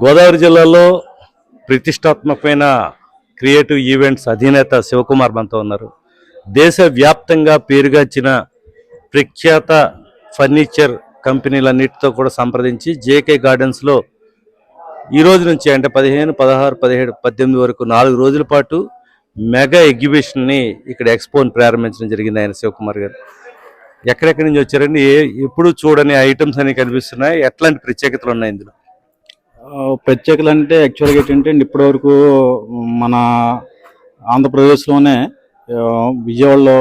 గోదావరి జిల్లాలో ప్రతిష్టాత్మకమైన creative events అధినేత శివకుమార్ మనతో ఉన్నారు. దేశవ్యాప్తంగా పేరుగాచ్చిన ప్రఖ్యాత ఫర్నిచర్ కంపెనీలన్నిటితో కూడా సంప్రదించి జేకే గార్డెన్స్లో ఈ రోజు నుంచి అంటే పదిహేను పదహారు పదిహేడు పద్దెనిమిది వరకు నాలుగు రోజుల పాటు మెగా ఎగ్జిబిషన్ని ఇక్కడ ఎక్స్పోని ప్రారంభించడం జరిగింది ఆయన శివకుమార్ గారు. ఎక్కడెక్కడి నుంచి వచ్చారండి? ఏ ఎప్పుడు చూడని ఐటమ్స్ అనేవి కనిపిస్తున్నాయి. ఎట్లాంటి ప్రత్యేకతలు ఉన్నాయి ఇందులో? ప్రత్యేకలు అంటే యాక్చువల్గా ఏంటంటే ఇప్పటి వరకు మన ఆంధ్రప్రదేశ్లోనే విజయవాడలో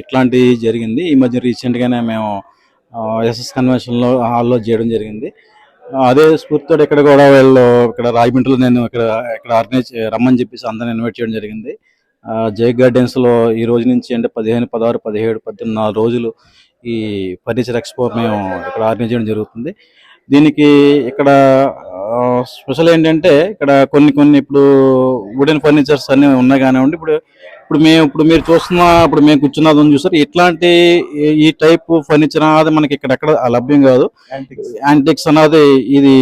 ఇట్లాంటివి జరిగింది. ఈ మధ్య రీసెంట్గానే మేము ఎస్ఎస్ కన్వెన్షన్లో హాల్లో చేయడం జరిగింది. అదే స్ఫూర్తితో ఇక్కడ కూడా వీళ్ళు ఇక్కడ రాజమండ్రిలో నేను ఇక్కడ ఇక్కడ ఆర్గనైజ్ రమ్మని చెప్పేసి అందరిని ఇన్వైట్ చేయడం జరిగింది. జై గార్డెన్స్లో ఈ రోజు నుంచి అంటే పదిహేను పదహారు పదిహేడు పద్దెనిమిది నాలుగు రోజులు ఈ ఫర్నిచర్ ఎక్స్పో మేము ఇక్కడ ఆర్గనైజ్ చేయడం జరుగుతుంది. దీనికి ఇక్కడ స్పెషల్ ఏంటంటే ఇక్కడ కొన్ని కొన్ని ఇప్పుడు వుడెన్ ఫర్నిచర్స్ అన్ని ఉన్నాయి కానివ్వండి. ఇప్పుడు ఇప్పుడు మేము ఇప్పుడు మీరు చూస్తున్న ఇప్పుడు మేము కూర్చున్నది చూసారు ఇట్లాంటి ఈ- టైప్ ఫర్నిచర్ అనేది మనకి ఇక్కడ ఎక్కడ లభ్యం కాదు. యాంటిక్స్ అన్నది ఇది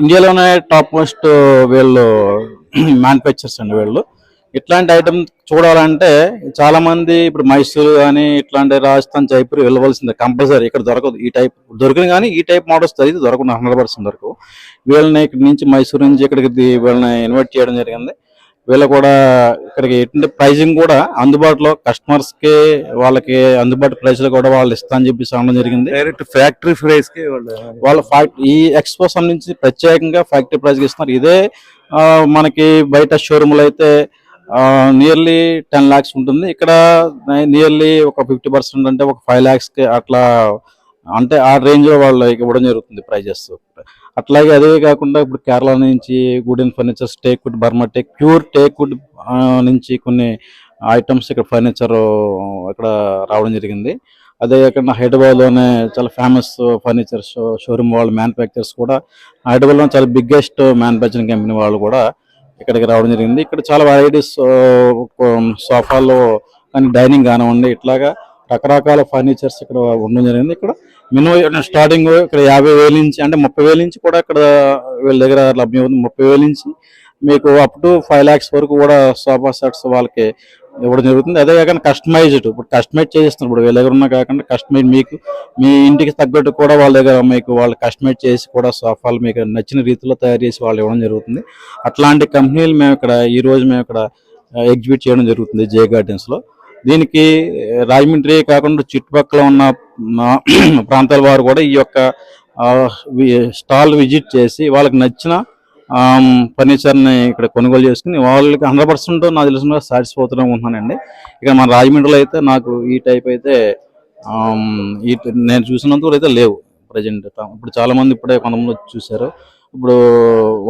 ఇండియాలోనే టాప్ మోస్ట్ వీళ్ళు మ్యానుఫ్యాక్చర్స్ అండి వీళ్ళు. ఇట్లాంటి ఐటమ్ చూడాలంటే చాలా మంది ఇప్పుడు మైసూరు కానీ ఇట్లాంటి రాజస్థాన్ జైపూర్ వెళ్ళవలసిందే కంపల్సరీ. ఇక్కడ దొరకదు. ఈ టైప్ దొరికిన కానీ ఈ టైప్ మోడల్స్ అయితే దొరకదు హండ్రెడ్ పర్సెంట్ దొరకవు వీళ్ళని ఇక్కడ నుంచి మైసూరు నుంచి ఇక్కడికి వీళ్ళని ఇన్వైట్ చేయడం జరిగింది. వీళ్ళు కూడా ఇక్కడికి ఎటువంటి ప్రైజింగ్ కూడా అందుబాటులో కస్టమర్స్కి వాళ్ళకి అందుబాటు ప్రైస్లో కూడా వాళ్ళు ఇస్తా అని చెప్పేసి అనడం జరిగింది. డైరెక్ట్ ఫ్యాక్టరీ ప్రైస్కి వాళ్ళు ఈ ఎక్స్పో సంబంధించి ప్రత్యేకంగా ఫ్యాక్టరీ ప్రైస్ ఇస్తున్నారు. ఇదే మనకి బయట షోరూమ్లో అయితే నియర్లీ టెన్ లాక్స్ ఉంటుంది. ఇక్కడ నియర్లీ ఒక ఫిఫ్టీ పర్సెంట్ అంటే ఒక ఫైవ్ ల్యాక్స్కి అట్లా అంటే ఆ రేంజ్లో వాళ్ళు ఇవ్వడం జరుగుతుంది ప్రైజెస్ అట్లాగే అదే కాకుండా ఇప్పుడు కేరళ నుంచి good and furnitures teak wood Burma teak pure teakwood నుంచి కొన్ని ఐటమ్స్ ఇక్కడ ఫర్నిచర్ ఇక్కడ రావడం జరిగింది. అదే కాకుండా హైదరాబాద్లోనే చాలా ఫేమస్ ఫర్నిచర్ షో షోరూమ్ వాళ్ళు మ్యానుఫ్యాక్చర్స్ కూడా హైదరాబాద్లో చాలా బిగ్గెస్ట్ మ్యానుఫ్యాక్చరింగ్ కంపెనీ వాళ్ళు కూడా ఇక్కడికి రావడం జరిగింది. ఇక్కడ చాలా వెరైటీస్ సోఫాలు కానీ డైనింగ్ కానివ్వండి ఇట్లాగా రకరకాల ఫర్నిచర్స్ ఇక్కడ ఉండడం జరిగింది. ఇక్కడ మినిమం స్టార్టింగ్ ఇక్కడ యాభై వేల నుంచి అంటే ముప్పై వేల నుంచి కూడా ఇక్కడ వీళ్ళ దగ్గర లభ్యం అవుతుంది. ముప్పై వేల నుంచి మీకు అప్ టు ఫైవ్ ల్యాక్స్ వరకు కూడా సోఫా సెట్స్ వాళ్ళకి ఇవ్వడం జరుగుతుంది. అదే కాకుండా కస్టమైజ్డ్ ఇప్పుడు కస్టమైజ్ చేస్తున్నారు ఇప్పుడు వీళ్ళ దగ్గర ఉన్న కాకుండా కస్టమైజ్ మీకు మీ ఇంటికి తగ్గట్టు కూడా వాళ్ళ దగ్గర మీకు వాళ్ళు కస్టమైజ్ చేసి కూడా సోఫాలు మీకు నచ్చిన రీతిలో తయారు చేసి వాళ్ళు ఇవ్వడం జరుగుతుంది. అట్లాంటి కంపెనీలు మేము ఇక్కడ ఈ రోజు మేము ఇక్కడ ఎగ్జిబిట్ చేయడం జరుగుతుంది జే గార్డెన్స్లో దీనికి రాజమండ్రి కాకుండా చుట్టుపక్కల ఉన్న మా ప్రాంతాల వారు కూడా ఈ యొక్క స్టాల్ విజిట్ చేసి వాళ్ళకి నచ్చిన ఫర్నిచర్ని ఇక్కడ కొనుగోలు చేసుకుని వాళ్ళకి హండ్రెడ్ పర్సెంట్ నాకు తెలిసిన సాటిస్ఫై అవుతూ ఉంటున్నానండి ఇక మన రాజమండ్రిలో అయితే నాకు ఈ టైప్ అయితే ఈ నేను చూసినంత వరకు అయితే లేవు ప్రజెంట్. ఇప్పుడు చాలామంది ఇప్పుడే కొంతమంది చూశారు. ఇప్పుడు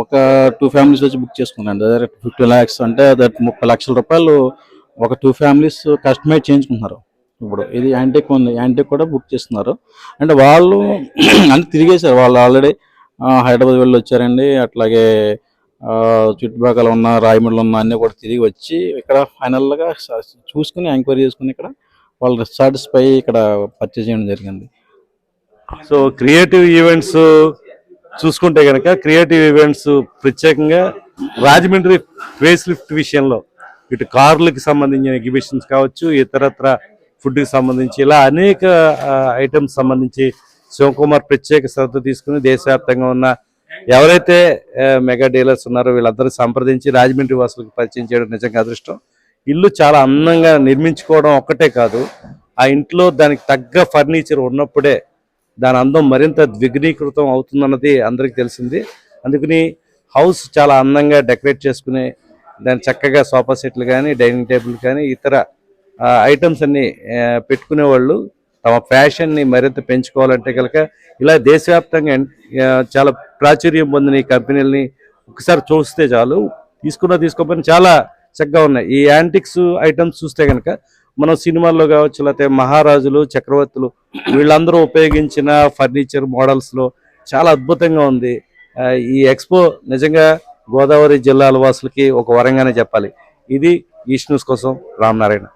ఒక టూ ఫ్యామిలీస్ వచ్చి బుక్ చేసుకున్నాను డైరెక్ట్ ఫిఫ్టీ ల్యాక్స్ అంటే దట్ ముప్పై లక్షల రూపాయలు ఒక టూ ఫ్యామిలీస్ కస్టమైజ్ చేయించుకుంటున్నారు. ఇప్పుడు ఇది యాంటిక్ ఉంది. యాంటిక్ కూడా బుక్ చేస్తున్నారు. అంటే వాళ్ళు అంటే తిరిగేశారు. వాళ్ళు ఆల్రెడీ హైదరాబాద్ వెళ్ళి వచ్చారండి. అట్లాగే చుట్టుపక్కల ఉన్న రాయమండ్రిలో ఉన్న అన్ని కూడా తిరిగి వచ్చి ఇక్కడ ఫైనల్గా చూసుకుని ఎంక్వైరీ చేసుకుని ఇక్కడ వాళ్ళు సాటిస్ఫై ఇక్కడ పర్చేజ్ చేయడం జరిగింది. సో క్రియేటివ్ ఈవెంట్స్ చూసుకుంటే కనుక క్రియేటివ్ ఈవెంట్స్ ప్రత్యేకంగా రాజమండ్రి ఫేస్ లిఫ్ట్ విషయంలో ఇటు కార్లకు సంబంధించిన ఎగ్జిబిషన్స్ కావచ్చు ఇతరత్ర ఫుడ్కి సంబంధించి ఇలా అనేక ఐటమ్స్ సంబంధించి శివకుమార్ ప్రత్యేక శ్రద్ధ తీసుకుని దేశవ్యాప్తంగా ఉన్న ఎవరైతే మెగా డీలర్స్ ఉన్నారో వీళ్ళందరూ సంప్రదించి రాజమండ్రి వాసులకు పరిచయం చేయడం నిజంగా అదృష్టం. ఇల్లు చాలా అందంగా నిర్మించుకోవడం ఒక్కటే కాదు ఆ ఇంట్లో దానికి తగ్గ ఫర్నిచర్ ఉన్నప్పుడే దాని అందం మరింత ద్విగ్నీకృతం అవుతుందన్నది అందరికీ తెలిసింది. అందుకని హౌస్ చాలా అందంగా డెకరేట్ చేసుకుని దాన్ని చక్కగా సోఫా సెట్లు కానీ డైనింగ్ టేబుల్ కానీ ఇతర ఐటమ్స్ అన్ని పెట్టుకునే వాళ్ళు తమ ఫ్యాషన్ని మరింత పెంచుకోవాలంటే కనుక ఇలా దేశవ్యాప్తంగా చాలా ప్రాచుర్యం పొందిన ఈ కంపెనీలని ఒకసారి చూస్తే చాలు. తీసుకున్న తీసుకోకపోయినా చాలా చక్కగా ఉన్నాయి. ఈ యాంటిక్స్ ఐటమ్స్ చూస్తే కనుక మనం సినిమాల్లో కావచ్చు లేకపోతే మహారాజులు చక్రవర్తులు వీళ్ళందరూ ఉపయోగించిన ఫర్నిచర్ మోడల్స్లో చాలా అద్భుతంగా ఉంది. ఈ ఎక్స్పో నిజంగా గోదావరి జిల్లాల వాసులకి ఒక వరంగానే చెప్పాలి. ఇది ఈస్ట్ న్యూస్ కోసం రామనారాయణ.